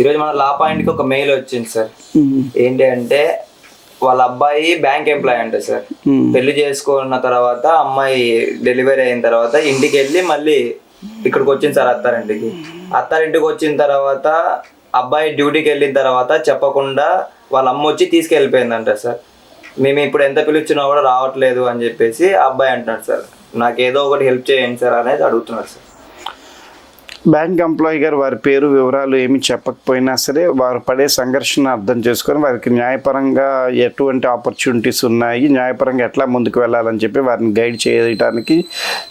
ఈరోజు మన లా పాయింట్కి ఒక మెయిల్ వచ్చింది సార్. ఏంటి అంటే వాళ్ళ అబ్బాయి బ్యాంక్ ఎంప్లాయ్ అంట సార్. పెళ్ళి చేసుకున్న తర్వాత అమ్మాయి డెలివరీ అయిన తర్వాత ఇంటికి వెళ్ళి మళ్ళీ ఇక్కడికి వచ్చింది సార్ అత్తారింటికి. అత్తారింటికి వచ్చిన తర్వాత అబ్బాయి డ్యూటీకి వెళ్ళిన తర్వాత చెప్పకుండా వాళ్ళ అమ్మ వచ్చి తీసుకెళ్ళిపోయిందంట సార్. మేము ఇప్పుడు ఎంత పిలిచినా కూడా రావట్లేదు అని చెప్పేసి అబ్బాయి అంటున్నాడు సార్. నాకు ఏదో ఒకటి హెల్ప్ చేయండి సార్ అనేది అడుగుతున్నాడు సార్. బ్యాంక్ ఎంప్లాయీ గారు వారి పేరు వివరాలు ఏమి చెప్పకపోయినా సరే వారు పడే సంఘర్షణ అర్థం చేసుకొని వారికి న్యాయపరంగా ఎటువంటి ఆపర్చునిటీస్ ఉన్నాయి న్యాయపరంగా ఎట్లా ముందుకు వెళ్ళాలని చెప్పి వారిని గైడ్ చేయడానికి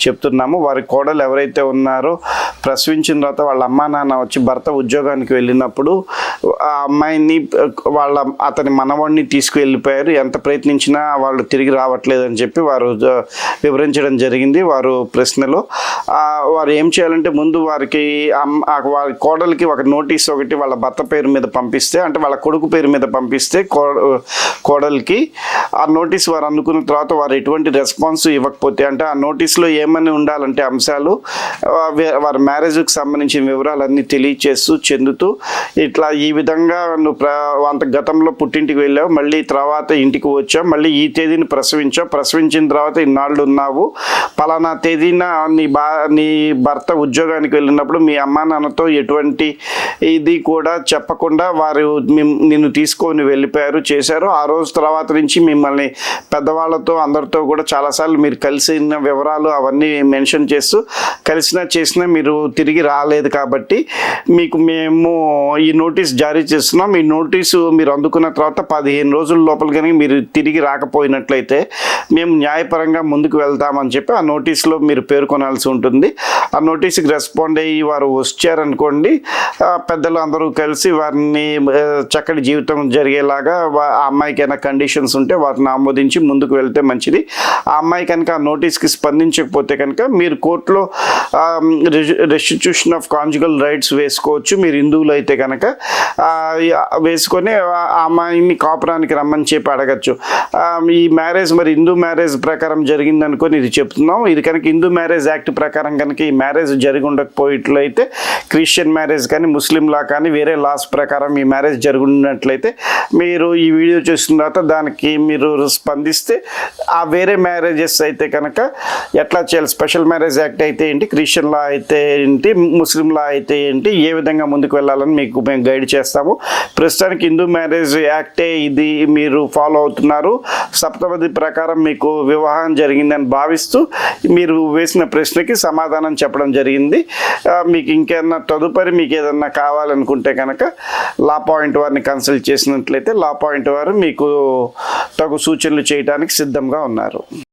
చెప్తున్నాము. వారి కోడలు ఎవరైతే ఉన్నారో ప్రసవించిన తర్వాత వాళ్ళ అమ్మా నాన్న వచ్చి భర్త ఉద్యోగానికి వెళ్ళినప్పుడు ఆ అమ్మాయిని వాళ్ళ అతని మనవాడిని తీసుకువెళ్ళిపోయారు. ఎంత ప్రయత్నించినా వాళ్ళు తిరిగి రావట్లేదు అని చెప్పి వారు వివరించడం జరిగింది వారు ప్రశ్నలో. వారు ఏం చేయాలంటే ముందు వారికి అమ్- ఆ కోడలికి ఒక నోటీస్ ఒకటి వాళ్ళ భర్త పేరు మీద పంపిస్తే అంటే వాళ్ళ కొడుకు పేరు మీద పంపిస్తే కో- కోడలికి ఆ నోటీస్ వారు అందుకున్న తర్వాత వారు ఎటువంటి రెస్పాన్స్ ఇవ్వకపోతే అంటే ఆ నోటీస్లో ఏమని ఉండాలంటే అంశాలు వారి మ్యారేజ్కి సంబంధించిన వివరాలన్నీ తెలియచేస్తూ చెందుతూ ఇట్లా ఈ విధంగా నువ్వు ప్ర అంత గతంలో పుట్టింటికి వెళ్ళావు మళ్ళీ తర్వాత ఇంటికి వచ్చావు మళ్ళీ ఈ తేదీని ప్రసవించావు ప్రసవించిన తర్వాత ఇన్నాళ్ళు ఉన్నావు పలానా తేదీన నీ బా నీ భర్త ఉద్యోగానికి వెళ్ళిన వెళ్ళినప్పుడు మీ అమ్మా నాన్నతో ఎటువంటి ఇది కూడా చెప్పకుండా వారు నిన్ను తీసుకొని వెళ్ళిపోయారు చేశారు. ఆ రోజు తర్వాత నుంచి మిమ్మల్ని పెద్దవాళ్ళతో అందరితో కూడా చాలాసార్లు మీరు కలిసిన వివరాలు అవన్నీ మెన్షన్ చేస్తూ కలిసినా చేసినా మీరు తిరిగి రాలేదు కాబట్టి మీకు మేము ఈ నోటీస్ జారీ చేస్తున్నాం. ఈ నోటీసు మీరు అందుకున్న తర్వాత పదిహేను రోజుల లోపల కానీ మీరు తిరిగి రాకపోయినట్లయితే మేము న్యాయపరంగా ముందుకు వెళ్తామని చెప్పి ఆ నోటీస్లో మీరు పేర్కొనాల్సి ఉంటుంది. ఆ నోటీస్కి రెస్పాండ్ అయ్యి వారు వచ్చారనుకోండి పెద్దలు అందరూ కలిసి వారిని చక్కటి జీవితం జరిగేలాగా ఆ అమ్మాయికి ఏమైనా కండిషన్స్ ఉంటే వాటిని ఆమోదించి ముందుకు వెళ్తే మంచిది. ఆ అమ్మాయి కనుక ఆ నోటీస్కి స్పందించకపోతే కనుక మీరు కోర్టులో రెస్టిట్యూషన్ ఆఫ్ కాంజుగల్ రైట్స్ వేసుకోవచ్చు. మీరు హిందువులు అయితే కనుక వేసుకొని ఆ అమ్మాయిని కాపురానికి రమ్మని చెప్పి అడగచ్చు. ఈ మ్యారేజ్ మరి హిందూ మ్యారేజ్ ప్రకారం జరిగిందనుకొని ఇది చెప్తున్నాం. ఇది కనుక హిందూ మ్యారేజ్ యాక్ట్ ప్రకారం కనుక ఈ మ్యారేజ్ జరిగి అయితే క్రిస్టియన్ మ్యారేజ్ కానీ ముస్లిం లా కానీ వేరే లాస్ ప్రకారం ఈ మ్యారేజ్ జరుగుతున్నట్లయితే మీరు ఈ వీడియో చూసిన తర్వాత దానికి మీరు స్పందిస్తే ఆ వేరే మ్యారేజెస్ అయితే కనుక ఎట్లా చేయాలి? స్పెషల్ మ్యారేజ్ యాక్ట్ అయితే ఏంటి? క్రిస్టియన్ లా అయితే ఏంటి? ముస్లిం లా అయితే ఏంటి? ఏ విధంగా ముందుకు వెళ్ళాలని మీకు మేము గైడ్ చేస్తాము. ప్రస్తుతానికి హిందూ మ్యారేజ్ యాక్టే ఇది మీరు ఫాలో అవుతున్నారు. సప్తపది ప్రకారం మీకు వివాహం జరిగిందని భావిస్తూ మీరు వేసిన ప్రశ్నకి సమాధానం చెప్పడం జరిగింది. మీకు ఇంకేదన్నా తదుపరి మీకు ఏదన్నా కావాలనుకుంటే కనుక లా పాయింట్ వారిని కన్సల్ట్ చేసినట్లయితే లా పాయింట్ వారు మీకు తగు సూచనలు చేయడానికి సిద్ధంగా ఉన్నారు.